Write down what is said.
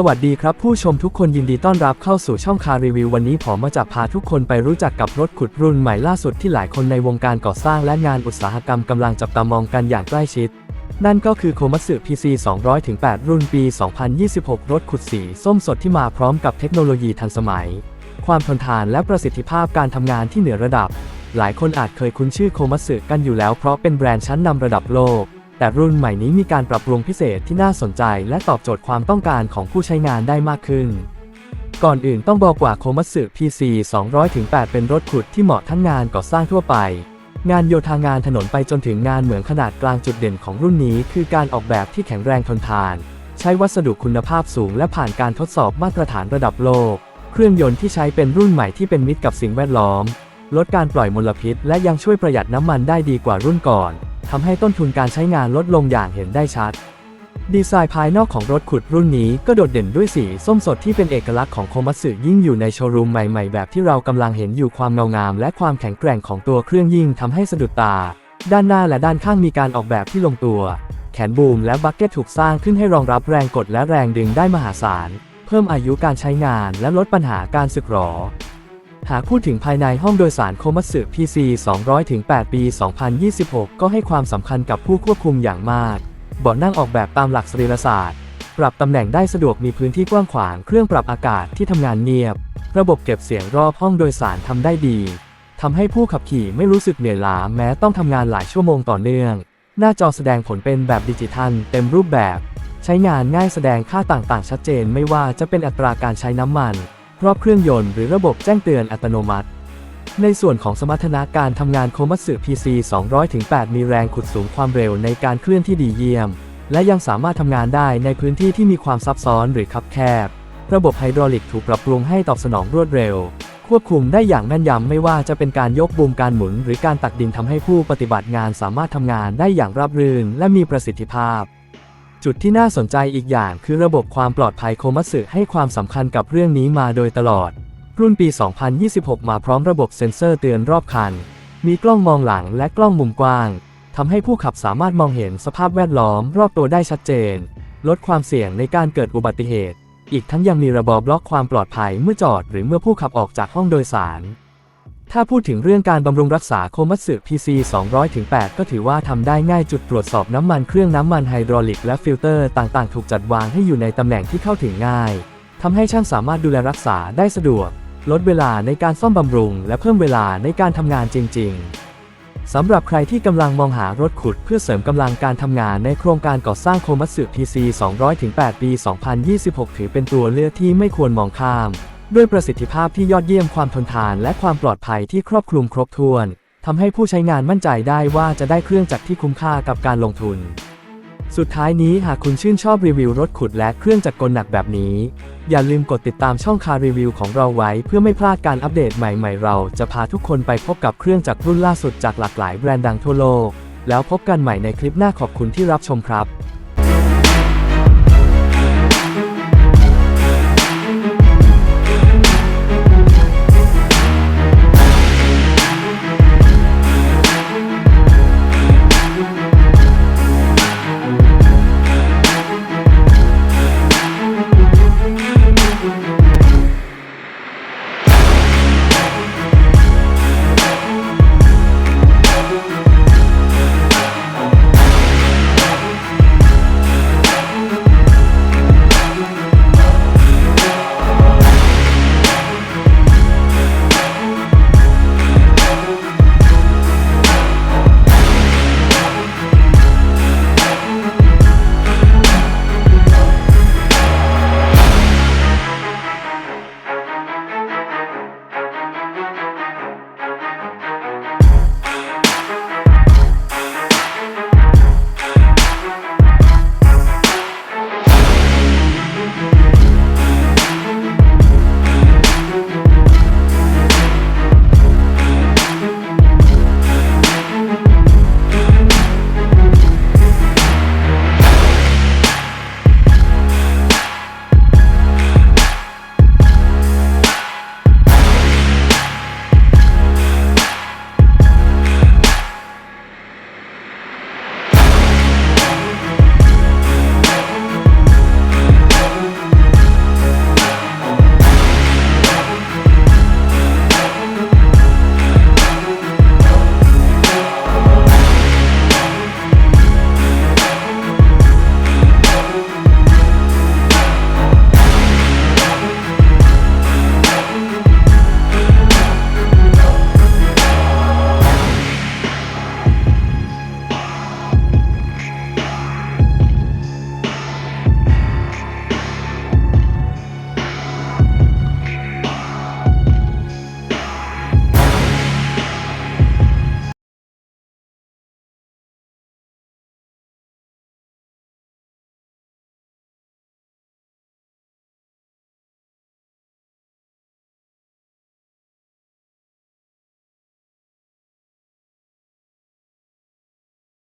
สวัสดีครับผู้ชมทุกคนยินดีต้อนรับเข้าสู่ช่องคารีวิววันนี้ผมมาจะพาทุกคนไปรู้จักกับรถขุดรุ่นใหม่ล่าสุดที่หลายคนในวงการก่อสร้างและงานอุตสาหกรรมกำลังจับตามองกันอย่างใกล้ชิด นั่นก็คือโคมัตสึ PC 200-8 รุ่นปี 2026 รถขุดสีส้มสดที่มาพร้อมกับเทคโนโลยีทันสมัย ความทนทานและประสิทธิภาพการทำงานที่เหนือระดับ หลายคนอาจเคยคุ้นชื่อโคมัตสึกันอยู่แล้วเพราะเป็นแบรนด์ชั้นนำระดับโลก แต่รุ่นใหม่นี้มีการปรับปรุงพิเศษที่น่าสนใจ และตอบโจทย์ความต้องการของผู้ใช้งานได้มากขึ้น ก่อนอื่นต้องบอกว่าโคมัตสึ PC 200-8 เป็นรถขุดที่เหมาะทั้งงานก่อสร้างทั่วไป งานโยธางานถนนไปจนถึงงานเหมืองขนาดกลางจุดเด่นของรุ่นนี้ คือการออกแบบที่แข็งแรงทนทาน ใช้วัสดุคุณภาพสูง และผ่านการทดสอบมาตรฐานระดับโลก เครื่องยนต์ที่ใช้เป็นรุ่นใหม่ที่เป็นมิตรกับสิ่งแวดล้อม ลดการปล่อยมลพิษ และยังช่วยประหยัดน้ำมันได้ดีกว่ารุ่นก่อน ทำให้ต้นทุนการใช้งานลดลงอย่างเห็นได้ชัด ดีไซน์ภายนอกของรถขุดรุ่นนี้ก็โดดเด่นด้วยสีส้มสดที่เป็นเอกลักษณ์ของโคมัตสึยิ่งอยู่ในโชว์รูมใหม่ ๆ แบบที่เรากำลังเห็นอยู่ความเงางาม และความแข็งแกร่งของตัวเครื่องยิ่งทำให้สะดุดตา ด้านหน้าและด้านข้างมีการออกแบบที่ลงตัว แขนบูมและบักเก็ตถูกสร้างขึ้นให้รองรับแรงกดและแรงดึงได้มหาศาล เพิ่มอายุการใช้งานและลดปัญหาการสึกหรอ หากพูดถึงภายในห้องโดยสารโคมัตสึ PC 200-8ปี 2026 ก็ให้ความสำคัญกับผู้ควบคุมอย่างมาก เบาะนั่งออกแบบตามหลักสรีรศาสตร์ ปรับตำแหน่งได้สะดวกมีพื้นที่กว้างขวาง เครื่องปรับอากาศที่ทำงานเงียบ ระบบเก็บเสียงรอบห้องโดยสารทำได้ดี ทำให้ผู้ขับขี่ไม่รู้สึกเหนื่อยล้าแม้ต้องทำงานหลายชั่วโมงต่อเนื่อง หน้าจอแสดงผลเป็นแบบดิจิทัล เต็มรูปแบบ ใช้งานง่ายแสดงค่าต่างๆ ชัดเจนไม่ว่าจะเป็นอัตราการใช้น้ำมัน รอบเครื่องยนต์หรือระบบแจ้งเตือนอัตโนมัติ ในส่วนของสมรรถนะการทำงานโคมัตสึ PC 200-8 มีแรงขุดสูงความเร็วในการเคลื่อนที่ดีเยี่ยม และยังสามารถทำงานได้ในพื้นที่ที่มีความซับซ้อนหรือคับแคบ ระบบไฮดรอลิกถูกปรับปรุงให้ตอบสนองรวดเร็ว ควบคุมได้อย่างแม่นยำไม่ว่าจะเป็นการยกบูมการหมุน หรือการตักดินทำให้ผู้ปฏิบัติงานสามารถทำงานได้อย่างราบรื่น และมีประสิทธิภาพ จุดที่น่าสนใจอีกอย่างคือระบบความปลอดภัยโคมัตสึให้ความสำคัญกับเรื่องนี้มาโดยตลอด รุ่นปี 2026 มาพร้อมระบบเซ็นเซอร์เตือนรอบคัน มีกล้องมองหลังและกล้องมุมกว้างทำให้ผู้ขับสามารถมองเห็นสภาพแวดล้อมรอบตัวได้ชัดเจน ลดความเสี่ยงในการเกิดอุบัติเหตุ อีกทั้งยังมีระบบบล็อกความปลอดภัยเมื่อจอดหรือเมื่อผู้ขับออกจากห้องโดยสาร ถ้าพูดถึงเรื่องการบำรุงรักษาโคมัตสึ PC 200-8 ก็ถือว่าทำได้ง่ายจุดตรวจสอบน้ำมันเครื่องน้ำมันไฮดรอลิกและฟิลเตอร์ต่างๆ ถูกจัดวางให้อยู่ในตำแหน่งที่เข้าถึงง่ายทำให้ช่างสามารถดูแลรักษาได้สะดวก ลดเวลาในการซ่อมบำรุง และเพิ่มเวลาในการทำงานจริง ๆสำหรับใครที่กำลังมองหารถขุดเพื่อเสริมกำลังการทำงานในโครงการก่อสร้างโคมัตสึ PC 200-8 ปี 2026 ถือเป็นตัวเลือกที่ไม่ควรมองข้าม ด้วยประสิทธิภาพที่ยอดเยี่ยมความทนทานและความปลอดภัยที่ครอบคลุมครบถ้วนทำให้ผู้ใช้งานมั่นใจได้ว่าจะได้เครื่องจักรที่คุ้มค่ากับการลงทุน สุดท้ายนี้หากคุณชื่นชอบรีวิวรถขุดและเครื่องจักรกลหนักแบบนี้ อย่าลืมกดติดตามช่องคารีวิวของเราไว้เพื่อไม่พลาดการอัปเดตใหม่ๆ เราจะพาทุกคนไปพบกับเครื่องจักรรุ่นล่าสุดจากหลากหลายแบรนด์ดังทั่วโลก แล้วพบกันใหม่ในคลิปหน้าขอบคุณที่รับชมครับ